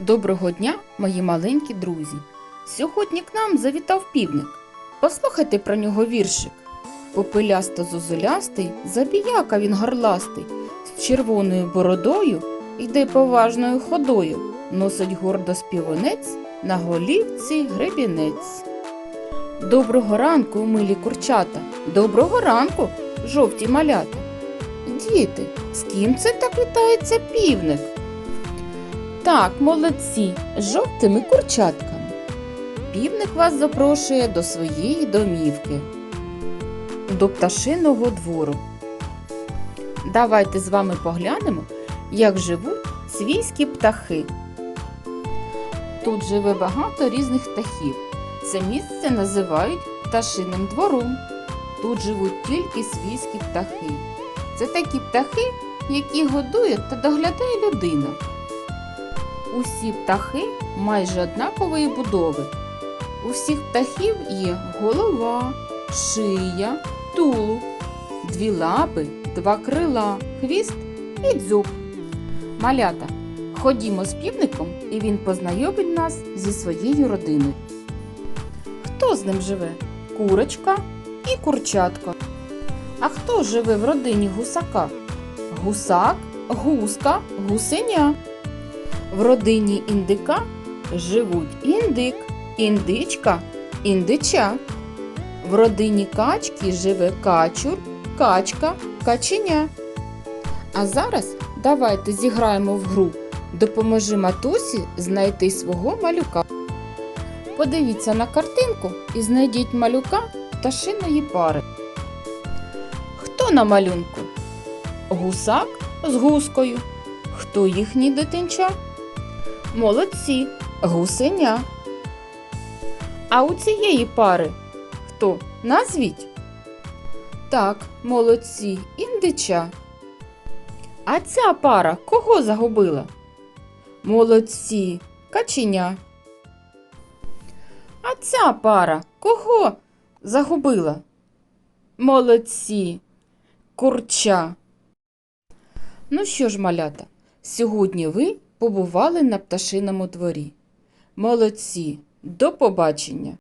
Доброго дня, мої маленькі друзі. Сьогодні к нам завітав півник. Послухайте про нього віршик. Попелясто зозулястий, забіяка він горластий, з червоною бородою йде поважною ходою, носить гордо співонець, на голівці гребінець. Доброго ранку, милі курчата, доброго ранку, жовті малята. Діти, з ким це так вітається півник? Так, молодці, з жовтими курчатками. Півник вас запрошує до своєї домівки, до пташиного двору. Давайте з вами поглянемо, як живуть свійські птахи. Тут живе багато різних птахів. Це місце називають пташиним двором. Тут живуть тільки свійські птахи. Це такі птахи, які годує та доглядає людина. Усі птахи майже однакової будови. У всіх птахів є голова, шия, тулуб, дві лапи, два крила, хвіст і дзьоб. Малята, ходімо з півником, і він познайомить нас зі своєю родиною. Хто з ним живе? Курочка і курчатко. А хто живе в родині гусака? Гусак, гуска, гусеня. В родині індика живуть індик, індичка, індича. В родині качки живе качур, качка, каченя. А зараз давайте зіграємо в гру. Допоможи матусі знайти свого малюка. Подивіться на картинку і знайдіть малюка пташиної пари. Хто на малюнку? Гусак з гускою. Хто їхній дитинча? Молодці, гусеня. А у цієї пари хто? Назвіть? Так, молодці, індича. А ця пара кого загубила? Молодці, каченя. А ця пара кого загубила? Молодці, курча. Ну що ж, малята, сьогодні ви побували на пташиному дворі. Молодці, до побачення!